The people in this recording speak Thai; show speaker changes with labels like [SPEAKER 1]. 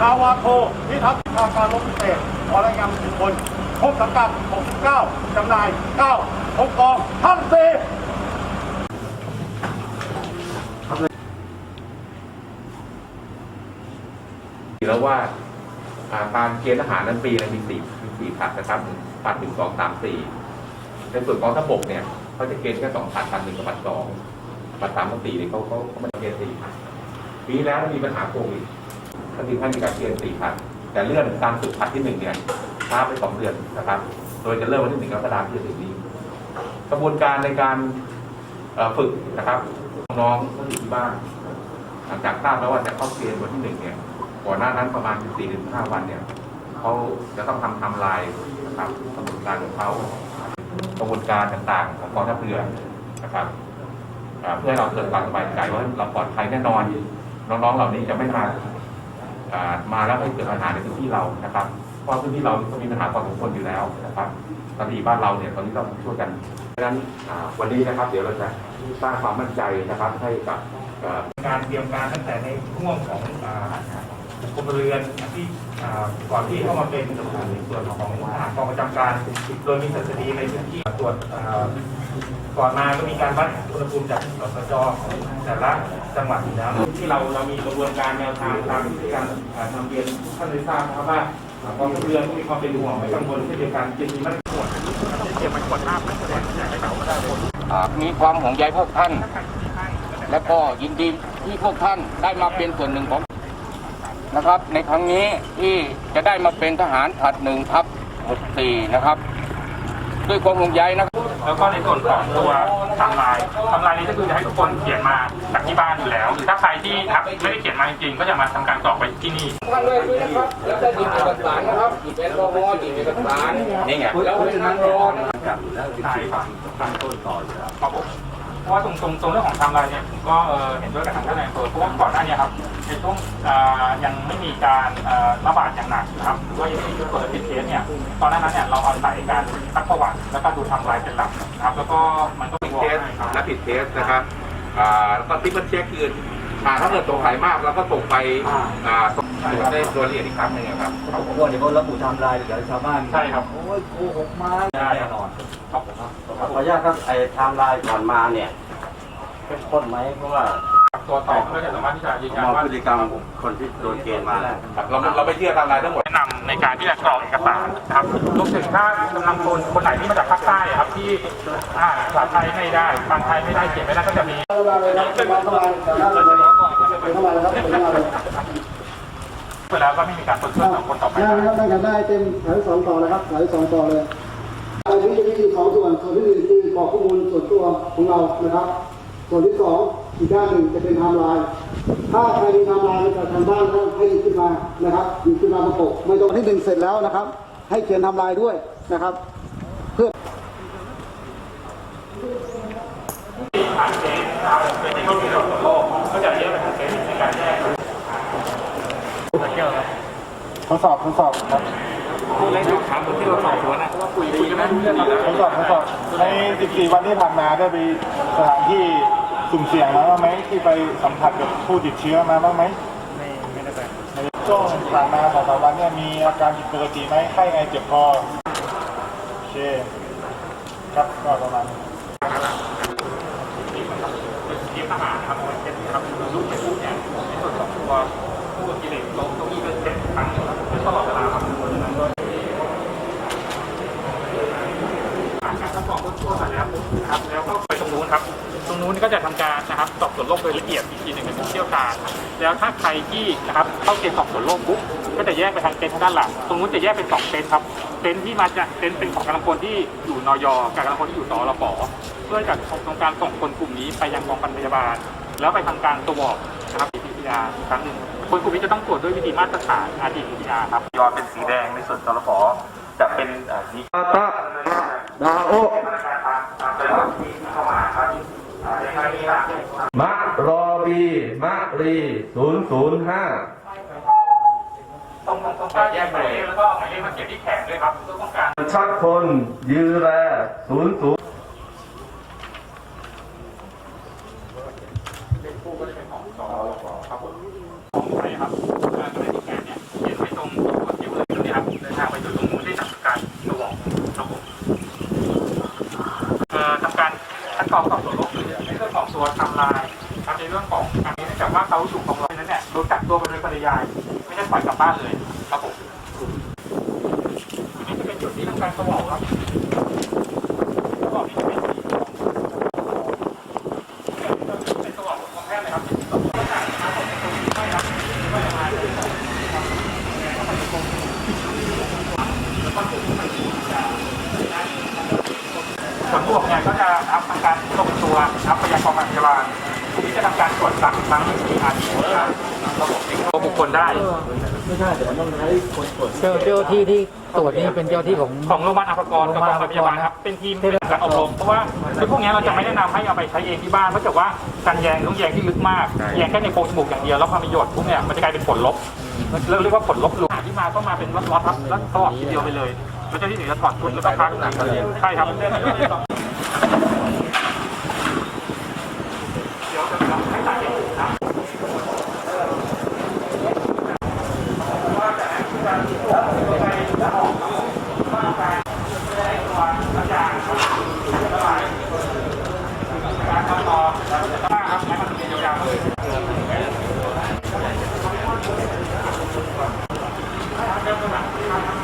[SPEAKER 1] นาวาโทพิทักษ์วิชาการรบพิเศษขอรายงานสิบคนพบสังกัด 69จำหน่าย9องค์กรท่านสี่
[SPEAKER 2] แล้วว่าอ่าการเกณฑ์ทหารนั้นปีละมีสี่มีสี่ผัดนะครับผัดหนึ่งสองสามสี่ในส่วนกองทัพบกเนี่ยเขาจะเกณฑ์แค่สองผัดผัดหนึ่งกับผัดสองผัดสามกับสี่เนี่ยเขาเขาเขาไม่ได้เกณฑ์สี่ปีแล้วมีปัญหาโควิด ท่านมีท่านมีการเกณฑ์สี่ผัดแต่เลื่อนการฝึกผัดที่หนึ่งเนี่ยช้าไปสองเดือนนะครับ โดยจะเริ่มวันที่หนึ่งกรกฎาคมที่จะถึงนี้ กระบวนการในการฝึกนะครับ น้องก็อยู่ที่บ้านหลังจากทราบแล้วว่าจะเข้าเกณฑ์วันที่หนึ่งเนี่ยก่อนหน้านั้นประมาณ4ถึง5วันเนี่ยเขาจะต้องทำทำลายนะครับกระบวนการของเขากระบวนการต่างๆ ของกองทัพเรือนะครับเพื่อให้เราเกิดความสบายใจว่าเราปลอดภัยแน่นอน น้องๆเหล่านี้จะไม่มา มาแล้วไม่เกิดปัญหาในพื้นที่เรานะครับเพราะพื้นที่เราก็มีปัญหาพอสมควรอยู่แล้วนะครับตอนนี้บ้านเราเนี่ยตอนนี้เราช่วยกันดังนั้นอ่าวันนี้นะครับ เดี๋ยวเราจะสร้างความมั่นใจนะครับให้กับเอ่อ
[SPEAKER 3] การเตรียมการตั้งแต่ในช่วงของอ่าพลเรือนที่อ่าก่อนที่เข้ามาเป็นในส่วนของทหารกองประจำการโดยมีสัตดีในพื้นที่ตรวจอ่า ก่อนมาก็มีการวัดอุณหภูมิจากสสจขอแต่ละจังหวัดอยู่แล้วที่เราเรามีกระบวนการแนวทางตามที่การทำเรียนท่านได้ทราบนะครับว่ากองเรือก็มีความเป็นห่วงไม่กังวลเช่นเดียวกันจะมีมาตรการเตรียมมาตรวจภาพและแสดงให้กับประชาชน
[SPEAKER 4] อ่ามีความห่วงใยพวกท่าน และก็ยินดีที่พวกท่านได้มาเป็นส่วนหนึ่งของนะครับ ในครั้งนี้ที่จะได้มาเป็นทหารผัดหนึ่งทับสี่นะครับ ด้วยความห่วงใยนะครับ
[SPEAKER 3] แล้วก็ในส่วนของตัวไทำลายไทำลายนี้ก็คือจะให้ทุกคนเขียนมาจากที่บ้านอยู่แล้วหรือถ้าใครที่ทักไม่ได้เขียนมาจริงๆก็จะมาทำการกรอกไปที่นี่
[SPEAKER 4] ท่านด้วยด้วยนะครับแล้วก็หยิบเอกสารนะครับหยิบแอลกอฮอล์หยิบเอกสาร
[SPEAKER 2] นี่ไง
[SPEAKER 4] แล้วเพราะฉะนั้นรอ
[SPEAKER 3] ใช่ครับตั้งต้นต่ออยู่แล้วครับผม เพราะว่าตรงตรงตรงเรื่องของไทำลายเนี่ยผมก็เอ่อเห็นด้วยกับทางท่านนายอำเภอเพราะว่าก่อนหน้านี้ครับในช่วงอ่ายังไม่มีการเอ่อระบาดอย่างหนักนะครับหรือว่ายังไม่มีเปิดติดเคสเนี่ยตอนนั้นนั้นเนี่ยเราอาศัยการซักประวัติแล้วก็ดูไทำลายเป็นหลักนะครับแล้วก็มันก็มี
[SPEAKER 2] เทสและผิดเทสนะครับอ่าแล้วก็ทิปเปิลเช็คคืออ่าถ้าเกิดสงสัยมากเราก็ส่งไป อ่าส่งได้ตัวละเอียดอีกครั้งหนึ่งครับ
[SPEAKER 5] พวกเดี๋ยวเขาระบุไทำลายเดี๋ยวชาวบ้าน
[SPEAKER 3] ใช่ครับ
[SPEAKER 5] โอ้ยโกหกมา
[SPEAKER 3] ได้
[SPEAKER 5] แน่นอน
[SPEAKER 3] ครับผม
[SPEAKER 5] ขออนุญาตครับไอ้ไทม์ไลน์ก่อนมาเนี่ยเข้มข้นไหมเพราะว่า
[SPEAKER 3] ตัวต่อก็จะสามารถที่จะยืนยัน
[SPEAKER 5] มอง
[SPEAKER 3] ว่า
[SPEAKER 5] พฤติกรรมคนที่โดนเกณฑ์มาแล้ว
[SPEAKER 2] ครับเราเราไม่เชื่อทำลายทั้งหมด
[SPEAKER 3] แนะนำในการที่จะกรอกเอกสารนะครับรวมถึงถ้ากำลังพลคนไหนที่มาจากภาคใต้ครับที่อ่านภาษาไทยไม่ได้ฟังไทยไม่ได้เขียนไม่ได้ก็จะมีเวลา ก็ไม่มีการเปิดเผยของคนต่อไป
[SPEAKER 6] ได้นะครับได้กันได้เต็มแถวสองต่อนะครับแถวสองต่อเลยอันนี้จะมีอยู่สองส่วนส่วนที่หนึ่งคือกรอกข้อมูลส่วนตัวของเรานะครับ ส่วนที่สองอีกด้านหนึ่งจะเป็นไทม์ไลน์ถ้าใครมีไทม์ไลน์จากทางบ้านก็ให้หยิบขึ้นมานะครับหยิบขึ้นมาประกบไม่ต้องที่หนึ่งเสร็จแล้วนะครับ ให้เขียนไทม์ไลน์ด้วยนะครับเพื่อ
[SPEAKER 3] ผ่านเกณฑ์นะครับเป็นในข้อมูลของโลกก็จะเรียกเป็นเกณฑ์ในการแยก
[SPEAKER 1] ทดสอบทดสอบครับ
[SPEAKER 3] ผู้เล่นถามคนที่เราสอบสวนนะว่าคุยคุยกันไม่รู้เรื่องแล้ว
[SPEAKER 1] ทดสอบทดสอบใน 14 วันที่ผ่านมาได้ไปสถานที่สุ่มเสี่ยงมาบ้างไหมที่ไปสัมผัสกับผู้ติดเชื้อมาบ้างไหมไม่ไม่ได้ไปในช่วงผ่านมาสองสามวันเนี่ยมีอาการผิดปกติไหมไข้ไอเจ็บคอโอเคครับก็ประมาณนี้
[SPEAKER 3] ทีมทหารครับเป็นครับลูกเป็นผู้เนี่ยในส่วนของตัวิเลสลงตรงนี้เป็นเจ็ดครั้งตลอดเวลาครับเพราะฉะนั้นก็ผ่านการทดสอบทั่วๆไปแล้วนะครับแล้วก็ไปตรงนู้นครับ ตรงนู้นก็จะทำการนะครับสอบสวนโรคโดยละเอียดอีกทีหนึ่งเป็นผู้เชี่ยวชาญแล้วถ้าใครที่นะครับเข้าเกณฑ์สอบสวนโรคปุ๊บก็จะแยกไปทางเต็นท์ทางด้านหลัง ตรงนู้นจะแยกเป็นสองเต็นท์ครับ เต็นท์ที่มาจากเต็นท์เป็นของกำลังพลที่อยู่นอยกับกำลังพลที่อยู่สรปเพื่อจะทำการส่งคนกลุ่มนี้ไปยังกองพันพยาบาล แล้วไปทำการตรวจนะครับ PCR ครั้งหนึ่ง คนกลุ่มนี้จะต้องตรวจด้วยวิธีมาตรฐาน RT-PCR ครับยอเป็นสีแดงในส่วนสรปจะเป็นสี
[SPEAKER 4] ตะดาโอ
[SPEAKER 7] มะรอบีมะรีศูนย์ศูนย์ห้า
[SPEAKER 3] ต้องต้องการแยกหมายเลขแล้วก็เอาหมายเลขมาเขียนที่แขนด้วยครับเพื่อป้องกัน
[SPEAKER 7] ชักพลยือแรศูนย์ศูนย์
[SPEAKER 3] เดินทางไปจุดรงนู้นได้จากการสวอปครับผมทำการคัดกรองสอบสวนโรคติดในเรื่องของตัวทำลายทำในเรื่องของอันนี้เนื่องจากว่าเขาถูกของเรานั้นเนี่ยโดนจักตัวไป็ยปริยายไม่ได้ปล่อยกลับบ้านเลยครับผมอันนี้จะเป็นจุดที่ทำการสวองครับ ที่จะทำการตรวจซ้ำอีกครั้งหนึ่งที่อาทีระบบตัวบุคคลได้
[SPEAKER 8] เจ้าเจ้าที่ที่ตรวจนี่เป็นเจ้าที่ของ
[SPEAKER 3] ของโรงพยาบาลอัปกรกับกองพยาบาลครับ เป็นทีมที่การอบรม เพราะว่าคือพวกนี้เราจะไม่แนะนำให้เอาไปใช้เองที่บ้าน เพราะจากว่าการแยงต้องแยงที่ลึกมาก แยงแค่ในโพรงจมูกอย่างเดียว แล้วความประโยชน์พวกเนี้ยมันจะกลายเป็นผลลบ เราเรียกว่าผลลบหลุมที่มาก็มาเป็นล็อตๆครับแล้วตลอดทีเดียวไปเลยแล้วเจ้าที่ถึงจะถอดชุดแล้วก็พักใช่ครับเดี๋ยว ครับ